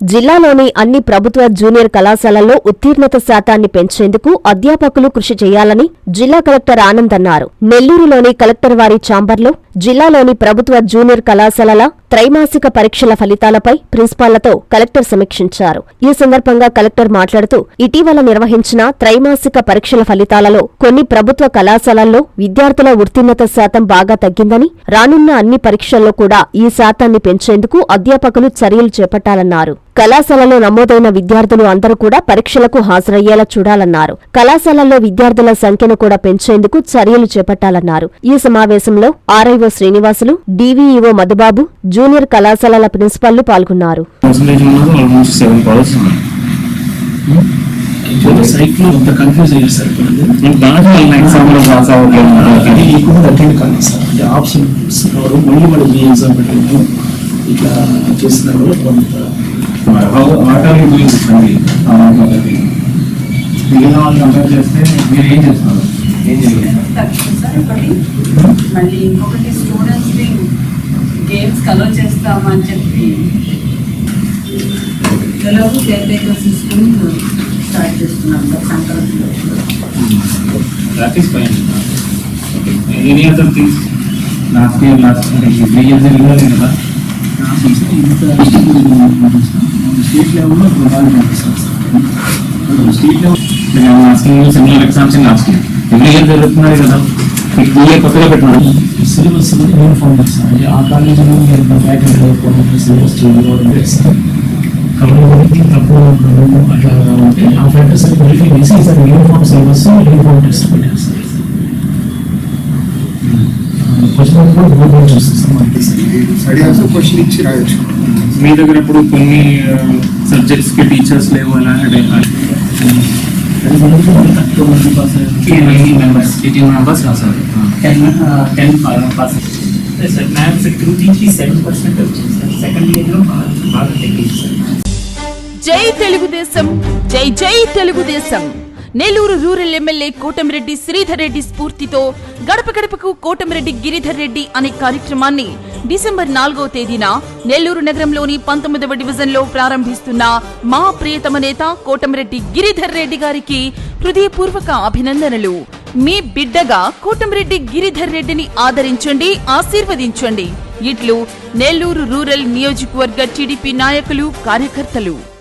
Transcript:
జిల్లాలోని అన్ని ప్రభుత్వ జూనియర్ కళాశాలల్లో ఉత్తీర్ణత శాతాన్ని పెంచేందుకు అధ్యాపకులు కృషి చేయాలని జిల్లా కలెక్టర్ ఆనంద్ అన్నారు. నెల్లూరులోని కలెక్టర్ వారి ఛాంబర్లో జిల్లాలోని ప్రభుత్వ జూనియర్ కళాశాలల త్రైమాసిక పరీక్షల ఫలితాలపై ప్రిన్సిపాళ్ళతో కలెక్టర్ సమీక్షించారు. ఈ సందర్భంగా కలెక్టర్ మాట్లాడుతూ ఇటీవల నిర్వహించిన త్రైమాసిక పరీక్షల ఫలితాలలో కొన్ని ప్రభుత్వ కళాశాలల్లో విద్యార్థుల ఉత్తీర్ణత శాతం బాగా తగ్గిందని రానున్న అన్ని పరీక్షల్లో కూడా ఈ శాతాన్ని పెంచేందుకు అధ్యాపకులు చర్యలు చేపట్టాలన్నారు. కళాశాలలో నమోదైన విద్యార్థులు అందరూ కూడా పరీక్షలకు హాజరయ్యేలా చూడాలన్నారు. కళాశాలల్లో విద్యార్థుల సంఖ్యను కూడా పెంచేందుకు చర్యలు చేపట్టాలన్నారు. ఈ సమావేశంలో RIO Srinivasulu DVEO Madhubabu junior కళాశాలల ప్రిన్సిపాల్లు పాల్గొన్నారు. సైట్లో అంత కన్ఫ్యూజ్ అయ్యారు సార్ ఇప్పుడు. Attend sir? ఆప్షన్స్ మళ్ళీ వాళ్ళు మీ ఎగ్జామ్ పెట్టారు ఇట్లా చేసిన వల్ల కొంత వాట్ ఆర్ యూ డూయింగ్ అండి మిగిలిన వాళ్ళు కంపేర్ చేస్తే మీరు ఏం చేస్తున్నారు? ఏం చేయలేదు తక్కువ సార్ ఒకటి మళ్ళీ ఇంకొకటి స్టూడెంట్స్ని గేమ్స్ కలర్ చేస్తామని చెప్పి ఎలాగో కేర్ టేకర్ సిస్టమ్ స్టార్ట్ చేస్తున్నాం సంక్రాంతిలో fine any other things last year last three years వెళ్ళలేదు కదా స్టేట్ లెవెల్లో state level similar exams last year every year జరుగుతున్నాయి కదా మీకు టూ ఇయర్ కొత్తగా పెట్టినారు సిలబస్ అనేది యూనిఫామ్ చేస్తాం అంటే ఆ కాలేజీలో మీరు ఫ్యాకల్టీ అయిపోయినప్పుడు సిలబస్ చేంజ్ అవ్వడం చేస్తాం కాబట్టి ఒకటి తక్కువ ఉండడం అట్లా ఉంటే ఆ ఫ్యాక్టర్స్ వెరిఫై చేసి ఈసారి యూనిఫామ్ సిలబస్ యూనిఫామ్ టెస్ట్ పెట్టేస్తారు క్వశ్చన్ కూడా గూగుల్ చూస్తాం మనకి స్టడీ ఆల్సో క్వశ్చన్ ఇచ్చి రాయొచ్చు మీ దగ్గర ఇప్పుడు కొన్ని సబ్జెక్ట్స్ కి టీచర్స్ లేవు అలా అది మనకి తక్కువ మంది pass eighteen members eighteen members రాశారు ten ten percent sir maths two నుంచి సెవెన్ పర్సెంట్ వచ్చింది సార్ సెకండ్ ఇయర్లో బాగా బాగా తగ్గింది సార్ జై తెలుగుదేశం జై జై తెలుగుదేశం. నెల్లూరు రూరల్ ఎమ్మెల్యే కోటమిరెడ్డి శ్రీధర్ రెడ్డి స్ఫూర్తితో గడప గడపకు కోటమిరెడ్డి గిరిధర్ రెడ్డి అనే కార్యక్రమాన్ని డిసెంబర్ నాలుగో తేదీన నెల్లూరు నగరంలోని పంతొమ్మిదవ డివిజన్లో ప్రారంభిస్తున్న మా ప్రియతమ నేత కోటమిరెడ్డి గిరిధర్ రెడ్డి గారికి హృదయపూర్వక అభినందనలు. మీ బిడ్డగా కోటంరెడ్డి గిరిధర్ రెడ్డిని ఆదరించండి ఆశీర్వదించండి. ఇట్లు నెల్లూరు రూరల్ నియోజకవర్గ టీడీపీ నాయకులు కార్యకర్తలు.